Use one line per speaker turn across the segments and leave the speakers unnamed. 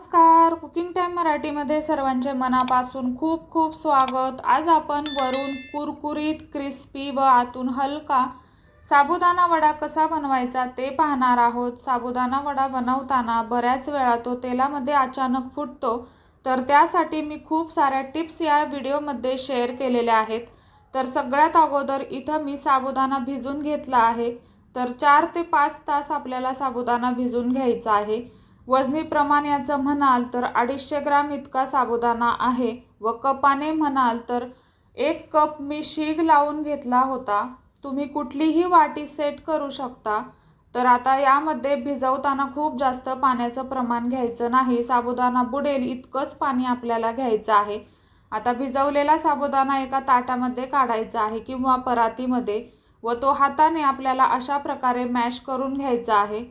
नमस्कार. Cooking time मराठीमध्ये सर्वांचे मनापासून खूप खूप स्वागत. आज आपण वरून कुरकुरीत क्रिस्पी व आतून हलका साबुदाणा वडा कसा बनवायचा ते पाहणार आहोत. साबुदाणा वडा बनवताना बऱ्याच वेळा तो तेलामध्ये अचानक फुटतो. तर त्यासाठी मी खूप साऱ्या टिप्स या व्हिडिओमध्ये शेअर केलेल्या आहेत. तर सगळ्यात अगोदर इथं मी साबुदाणा भिजून घेतला आहे. तर चार ते पाच तास आपल्याला साबुदाणा भिजून घ्यायचा आहे. वजनी प्रमाण याचं म्हणाल तर अडीचशे ग्राम इतका साबुदाणा आहे व कपाने म्हणाल तर एक कप मी शीग लावून घेतला होता. तुम्ही कुठलीही वाटी सेट करू शकता. तर आता यामध्ये भिजवताना खूप जास्त पाण्याचं प्रमाण घ्यायचं नाही. साबुदाणा बुडेल इतकंच पाणी आपल्याला घ्यायचं आहे. आता भिजवलेला साबुदाणा एका ताटामध्ये काढायचा आहे किंवा परातीमध्ये व तो हाताने आपल्याला अशा प्रकारे मॅश करून घ्यायचा आहे.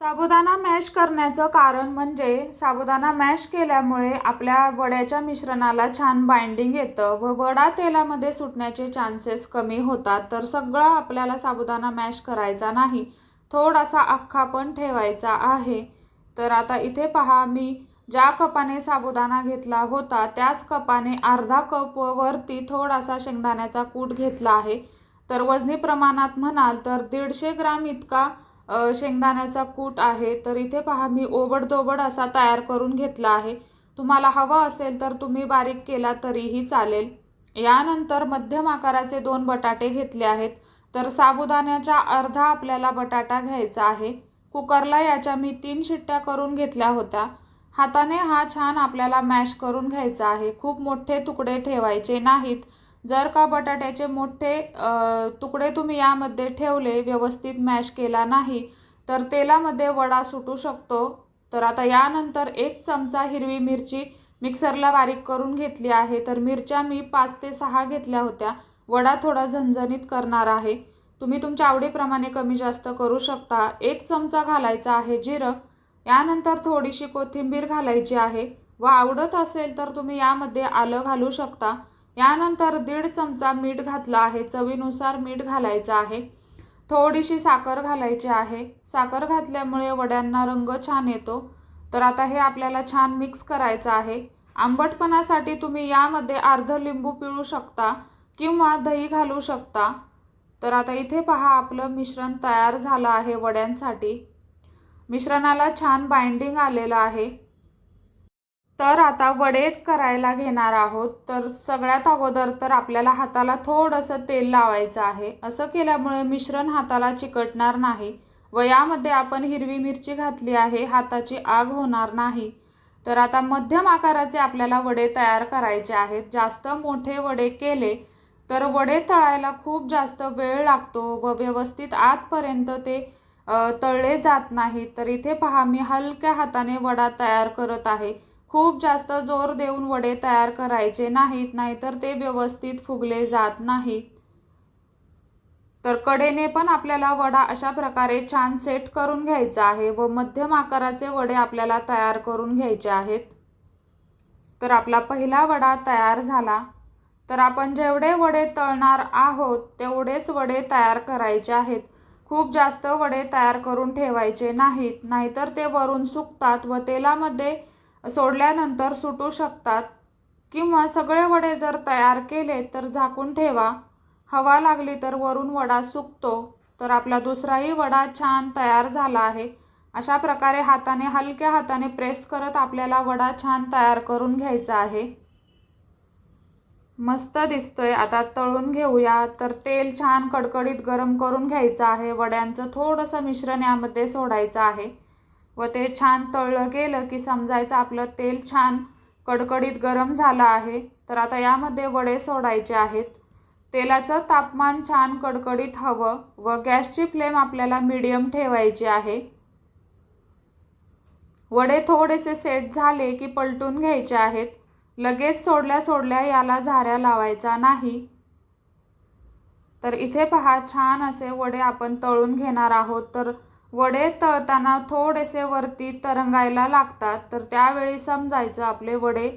साबुदाणा मॅश करण्याचं कारण म्हणजे साबुदाणा मॅश केल्यामुळे आपल्या वड्याच्या मिश्रणाला छान बाइंडिंग येतं व वडा तेलामध्ये सुटण्याचे चान्सेस कमी होतात. तर सगळं आपल्याला साबुदाणा मॅश करायचा नाही थोडासा अख्खा पण ठेवायचा आहे. तर आता इथे पहा मी ज्या कपाने साबुदाणा घेतला होता त्याच कपाने अर्धा कप वरती थोडासा शेंगदाण्याचा कूट घेतला आहे. तर वजनी प्रमाणात म्हणाल तर दीडशे ग्राम इतका शेंगदाण्याचा कूट आहे तर इथे पहा मी ओबडदोबड असा तयार करून घेतला आहे. तुम्हाला हवं असेल तर तुम्ही बारीक केला तरीही चालेल. यानंतर मध्यम आकाराचे दोन बटाटे घेतले आहेत. तर साबुदाण्याच्या अर्धा आपल्याला बटाटा घ्यायचा आहे. कुकरला याच्या मी तीन शिट्ट्या करून घेतल्या होत्या. हाताने हा छान आपल्याला मॅश करून घ्यायचा आहे. खूप मोठे तुकडे ठेवायचे नाहीत. जर का बटाट्याचे मोठे तुकडे तुम्ही यामध्ये ठेवले व्यवस्थित मॅश केला नाही तर तेलामध्ये वडा सुटू शकतो. तर आता यानंतर एक चमचा हिरवी मिरची मिक्सरला बारीक करून घेतली आहे. तर मिरच्या मी पाच ते सहा घेतल्या होत्या. वडा थोडा झणझणीत करणार आहे. तुम्ही तुमच्या आवडीप्रमाणे कमी जास्त करू शकता. एक चमचा घालायचा आहे जिरं. यानंतर थोडीशी कोथिंबीर घालायची आहे. व आवडत असेल तर तुम्ही यामध्ये आलं घालू शकता. यानंतर दीड चमचा मीठ घातलं आहे. चवीनुसार मीठ घालायचं आहे. थोडीशी साखर घालायची आहे. साखर घातल्यामुळे वड्यांना रंग छान येतो. तर आता हे आपल्याला छान मिक्स करायचं आहे. आंबटपणासाठी तुम्ही यामध्ये अर्ध लिंबू पिळू शकता किंवा दही घालू शकता. तर आता इथे पहा आपलं मिश्रण तयार झालं आहे वड्यांसाठी. मिश्रणाला छान बाइंडिंग आलेलं आहे. तर आता वडे करायला घेणार आहोत. तर सगळ्यात अगोदर तर आपल्याला हाताला थोडंसं तेल लावायचं आहे. असं केल्यामुळे मिश्रण हाताला चिकटणार नाही व यामध्ये आपण हिरवी मिरची घातली आहे. हाताची आग होणार नाही. तर आता मध्यम आकाराचे आपल्याला वडे तयार करायचे आहेत. जास्त मोठे वडे केले तर वडे तळायला खूप जास्त वेळ लागतो व व्यवस्थित आतपर्यंत ते तळले जात नाहीत तर इथे पहा मी हलक्या हाताने वडा तयार करत आहे. खूप जास्त जोर देऊन वडे तयार करायचे नाहीत नाहीतर ते व्यवस्थित फुगले जात नाहीत. तर कडेने पण आपल्याला वडा अशा प्रकारे छान सेट करून घ्यायचा आहे व मध्यम आकाराचे वडे आपल्याला तयार करून घ्यायचे आहेत. तर आपला पहिला वडा तयार झाला. तर आपण जेवढे वडे तळणार आहोत तेवढेच वडे तयार करायचे आहेत. खूप जास्त वडे तयार करून ठेवायचे नाहीत नाहीतर ते वरून सुकतात व तेलामध्ये सोडल्यानंतर सुटू शकतात किंवा सगळे वडे जर तयार केले तर झाकून ठेवा. हवा लागली तर वरून वडा सुकतो तर आपला दुसराही वडा छान तयार झाला आहे. अशा प्रकारे हाताने हलक्या हाताने प्रेस करत आपल्याला वडा छान तयार करून घ्यायचा आहे. मस्त दिसतोय. आता तळून घेऊया. तर तेल छान कडकडीत गरम करून घ्यायचं आहे. वड्यांचं थोडंसं मिश्रण यामध्ये सोडायचं आहे. व ते छान तळलं गेलं की समजायचं आपलं तेल छान कडकडीत गरम झालं आहे तर आता यामध्ये वडे सोडायचे आहेत. तेलाचं तापमान छान कडकडीत हवं व गॅसची फ्लेम आपल्याला मीडियम ठेवायची आहे. वडे थोडेसे सेट झाले की पलटून घ्यायचे आहेत. लगेच सोडल्या सोडल्या याला झाऱ्या लावायचा नाही. तर इथे पहा छान असे वडे आपण तळून घेणार आहोत. तर वडे तळताना थोडेसे वरती तरंगायला लागतात तर त्यावेळी समजायचं आपले वडे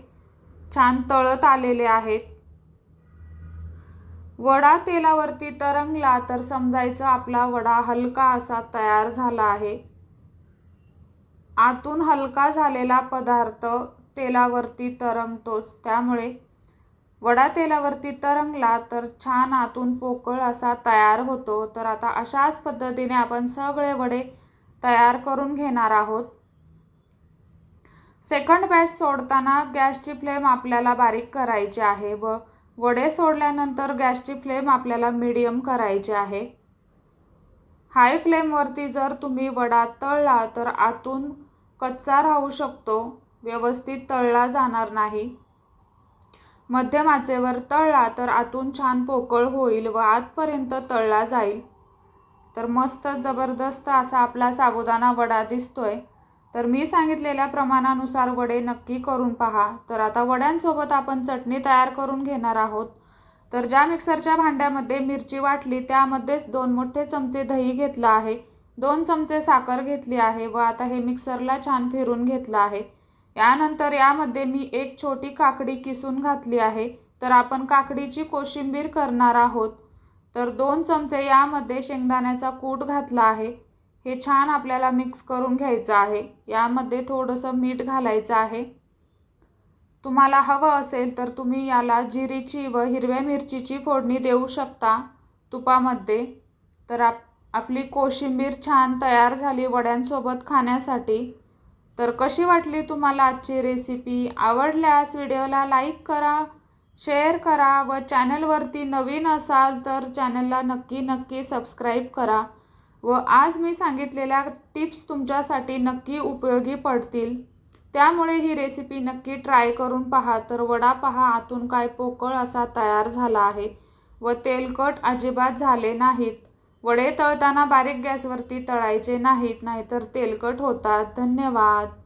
छान तळत आलेले आहेत. वडा तेलावरती तरंगला तर समजायचं आपला वडा हलका असा तयार झाला आहे. आतून हलका झालेला पदार्थ तेलावरती तरंगतोच त्यामुळे वडा तेलावरती तरंगला तर छान आतून पोकळ असा तयार होतो. तर आता अशाच पद्धतीने आपण सगळे वडे तयार करून घेणार आहोत. सेकंड बॅच सोडताना गॅसची फ्लेम आपल्याला बारीक करायची आहे व वडे सोडल्यानंतर गॅसची फ्लेम आपल्याला मिडियम करायची आहे. हाय फ्लेमवरती जर तुम्ही वडा तळला तर आतून कच्चा राहू शकतो. व्यवस्थित तळला जाणार नाही. मध्यम आचेवर तळला तर आतून छान पोकळ होईल व आतपर्यंत तळला जाईल. तर मस्त जबरदस्त असा आपला साबुदाणा वडा दिसतोय. तर मी सांगितलेल्या प्रमाणानुसार वडे नक्की करून पहा. तर आता वड्यांसोबत आपण चटणी तयार करून घेणार आहोत. तर ज्या मिक्सरच्या भांड्यामध्ये मिरची वाटली त्यामध्येच दोन मोठे चमचे दही घेतलं आहे. दोन चमचे साखर घेतली आहे व आता हे मिक्सरला छान फिरून घेतलं आहे. यानंतर यामध्ये मी एक छोटी काकडी किसून घातली आहे तर आपण काकडीची कोशिंबीर करणार आहोत. तर दोन चमचे यामध्ये शेंगदाण्याचा कूट घातला आहे. हे छान आपल्याला मिक्स करून घ्यायचं आहे. यामध्ये थोडंसं मीठ घालायचं आहे. तुम्हाला हवं असेल तर तुम्ही याला जिरीची व हिरव्या मिरचीची फोडणी देऊ शकता तुपामध्ये. तर आप आपली कोशिंबीर छान तयार झाली वड्यांसोबत खाण्यासाठी. तर कशी वाटली तुम्हाला आजची रेसिपी आवडल्यास व्हिडिओला लाईक करा शेअर करा व चॅनलवरती नवीन असाल तर चॅनलला नक्की नक्की सबस्क्राईब करा व आज मी सांगितलेल्या टिप्स तुमच्यासाठी नक्की उपयोगी पडतील. त्यामुळे ही रेसिपी नक्की ट्राय करून पहा. तर वडा पहा आतून काय पोकळ असा तयार झाला आहे व तेलकट अजिबात झाले नाहीत. वडे तळताना बारीक गॅसवरती तळायचे नाहीत नाहीतर तेलकट होतात. धन्यवाद.